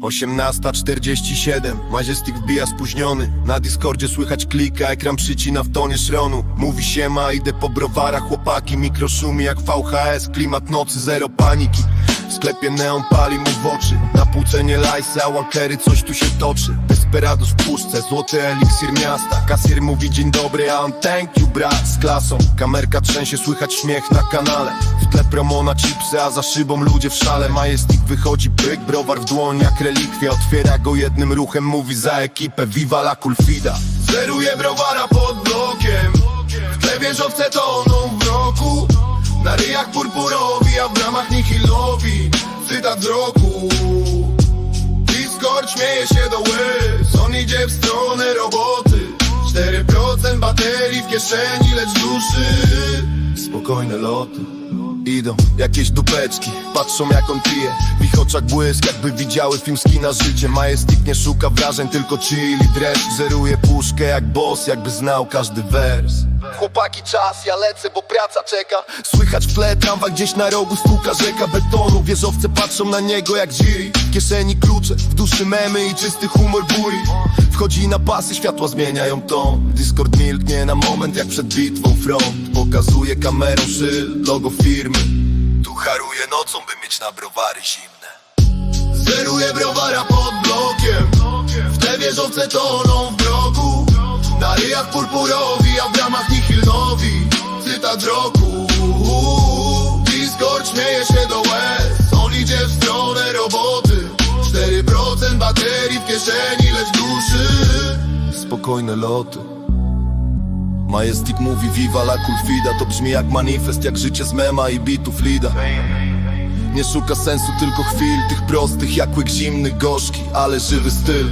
18.47 Majestic wbija spóźniony. Na Discordzie słychać klika, ekran przycina w tonie szronu. Mówi siema, idę po browarach Chłopaki, mikro szumi jak VHS Klimat nocy, zero paniki W sklepie neon pali mu w oczy. Na półce nie lajsy, a walkery coś tu się toczy. Desperados w puszce, złoty eliksir miasta. Kasjer mówi dzień dobry, a on thank you brat. Z klasą, kamerka trzęsie, słychać śmiech na kanale. W tle promo na chipsy, a za szybą ludzie w szale. Majestic wychodzi pyk, browar w dłoń jak relikwia Otwiera go jednym ruchem, mówi za ekipę Viva la Kulfida Zeruje browara pod blokiem. W tle wieżowce toną w roku. Na ryjach purpurowi, a w bramach nihilowi Cytat z roku Discord śmieje się do łez. On idzie w stronę roboty. 4% baterii w kieszeni, lecz duszy. Spokojne loty Idą jakieś dupeczki, patrzą jak on pije. W ich oczach błysk, jakby widziały film kina życie Majestic nie szuka wrażeń, tylko chill i dreszcz. Zeruje puszkę jak boss, jakby znał każdy wers. Chłopaki czas, ja lecę, bo praca czeka. Słychać w tle tramwaj gdzieś na rogu stuka rzeka betonu. Wieżowce patrzą na niego jak W kieszeni klucze, w duszy memy i czysty humor buri. Wchodzi na pasy, światła zmieniają ton. Discord milknie na moment jak przed bitwą front. Pokazuje kamerą szyld, logo firmy Tu haruje nocą, by mieć na browary zimne. Zeruje browara pod blokiem. W te wieżowce toną w broku Na ryjach purpurowi, a w bramach nihilnowi. Cytat roku. Discord śmieje się do łez. On idzie w stronę roboty. 4% baterii w kieszeni, lecz duszy. Spokojne loty Majestic mówi Viva la Kulfida To brzmi jak manifest, jak życie z mema i bitów Lida. Nie szuka sensu, tylko chwil Tych prostych, jak łyk zimny, gorzki Ale żywy styl.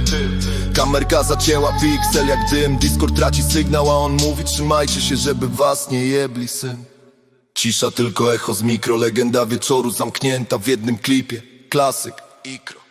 Kamerka zacięła piksel jak dym. Discord traci sygnał, a on mówi Trzymajcie się, żeby was nie jebli, syn Cisza, tylko echo z mikro Legenda wieczoru zamknięta w jednym klipie. Klasyk, ikro